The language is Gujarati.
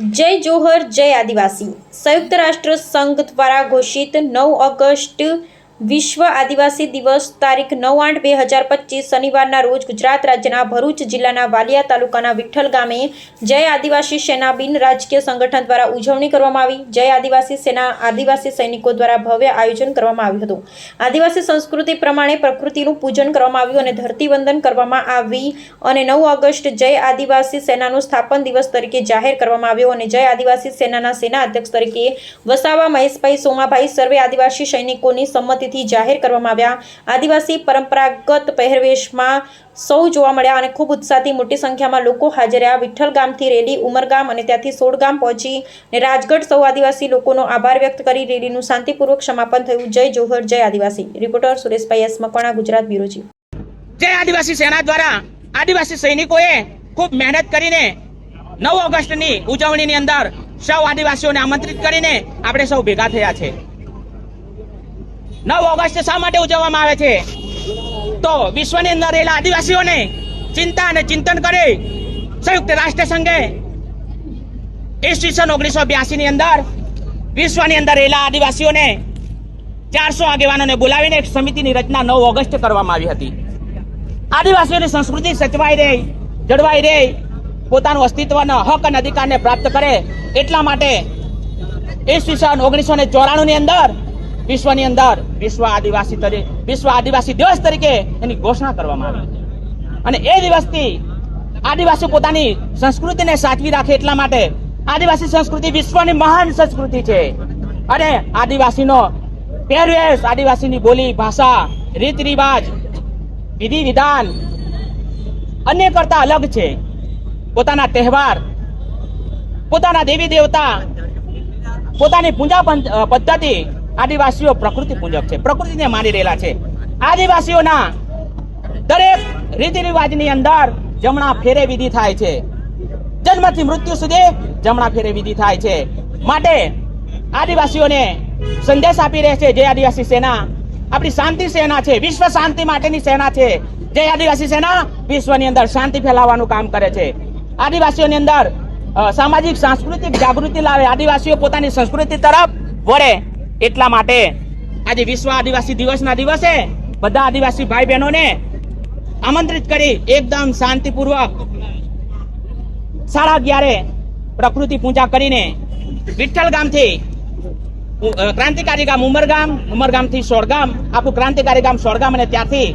જય જોહર જય આદિવાસી. સંયુક્ત રાષ્ટ્ર સંઘ દ્વારા ઘોષિત નવ ઓગસ્ટ વિશ્વ આદિવાસી દિવસ તારીખ નવ આઠ બે હજાર પચીસ શનિવારના રોજ ગુજરાત રાજ્યના ભરૂચ જિલ્લાના વાલિયા તાલુકાના વિઠ્ઠલ ગામે જય આદિવાસી સેના બિન રાજકીય સંગઠન દ્વારા ઉજવણી કરવામાં આવી. જય આદિવાસી સેના આદિવાસી સૈનિકો દ્વારા ભવ્ય આયોજન કરવામાં આવ્યું હતું. આદિવાસી સંસ્કૃતિ પ્રમાણે પ્રકૃતિનું પૂજન કરવામાં આવ્યું અને ધરતીવંદન કરવામાં આવી અને નવ ઓગસ્ટ જય આદિવાસી સેનાનો સ્થાપન દિવસ તરીકે જાહેર કરવામાં આવ્યો અને જય આદિવાસી સેનાના સેના અધ્યક્ષ તરીકે વસાવા મહેશભાઈ સોમાભાઈ સર્વે આદિવાસી સૈનિકોની સંમતિથી જાહેર કરવામાં આવ્યા. આદિવાસી પરંપરાગત પહેરવેશમાં સૌ જોવા મળ્યા અને ખૂબ ઉત્સાહથી મોટી સંખ્યામાં લોકો હાજર રહ્યા. વિઠ્ઠલ ગામથી રેલી ઉમરગામ અને ત્યાંથી સોડગામ પહોંચી અને રાજગઢ સૌ આદિવાસી લોકોનો આભાર વ્યક્ત કરી રેલીનું શાંતિપૂર્વક સમાપન થયું. જય જોહર, જય આદિવાસી. રિપોર્ટર સુરેશભાઈ એસ મકવાણા, ગુજરાત બ્યુરોજી જય આદિવાસી સેના દ્વારા આદિવાસી સૈનિકોએ ખૂબ મહેનત કરીને નવ ઓગસ્ટની ઉજવણીની અંદર સૌ આદિવાસીઓને આમંત્રિત કરીને આપણે સૌ ભેગા થયા છે. નવ ઓગસ્ટ શા માટે ઉજવવામાં આવે છે? તો વિશ્વની અંદર રહેલા આદિવાસીઓને ચિંતા અને ચિંતન કરે સંયુક્ત રાષ્ટ્ર સંઘે ઈસવીસન ઓગણીસો બ્યાસી ની અંદર વિશ્વની અંદર રહેલા આદિવાસીઓને ચારસો આગેવાનોને બોલાવીને એક સમિતિની રચના નવ ઓગસ્ટ કરવામાં આવી હતી. આદિવાસીઓની સંસ્કૃતિ સચવાઈ રહે, જળવાઈ રહે, પોતાનું અસ્તિત્વનો હક અને અધિકારને પ્રાપ્ત કરે એટલા માટે ઈસવીસન ઓગણીસો ને ચોરાણું ની અંદર વિશ્વની અંદર વિશ્વ આદિવાસી તરીકે વિશ્વ આદિવાસી દિવસ તરીકે એની ઘોષણા કરવામાં આવી અને એ દિવસથી આદિવાસી પોતાની સંસ્કૃતિને સાચવી રાખે એટલા માટે આદિવાસી સંસ્કૃતિ વિશ્વની મહાન સંસ્કૃતિ છે. અને આદિવાસીનો પહેરવેશ, આદિવાસીની બોલી, ભાષા રીત રિવાજ વિધિ વિધાન અન્ય કરતા અલગ છે. પોતાના તહેવાર, પોતાના દેવી દેવતા પોતાની પૂજા પદ્ધતિ આદિવાસીઓ પ્રકૃતિ પૂજક છે, પ્રકૃતિને માની રહેલા છે. આદિવાસીઓના દરેક રીતિ રિવાજની અંદર જમણા ફેરે વિધિ થાય છે. જન્મથી મૃત્યુ સુધી જમણા ફેરે વિધિ થાય છે. માટે આદિવાસીઓને સંદેશ આપી રહે છે જે આદિવાસી સેના. આપણી શાંતિ સેના છે, વિશ્વ શાંતિ માટેની સેના છે. જે આદિવાસી સેના વિશ્વની અંદર શાંતિ ફેલાવવાનું કામ કરે છે. આદિવાસીઓની અંદર સામાજિક, સાંસ્કૃતિક જાગૃતિ લાવે. આદિવાસીઓ પોતાની સંસ્કૃતિ તરફ વળે. એટલા માટે આજે વિશ્વ આદિવાસી દિવસના દિવસે બધા આદિવાસી ભાઈ બહેનોને આમંત્રિત કરી એકદમ શાંતિપૂર્વક સાડા અગિયારે પ્રકૃતિ પૂજા કરીને વિઠ્ઠલ ગામથી ક્રાંતિકારી ગામ ઉમરગામ, ઉમરગામથી સોળગામ, આખું ક્રાંતિકારી ગામ સોળગામ અને ત્યાંથી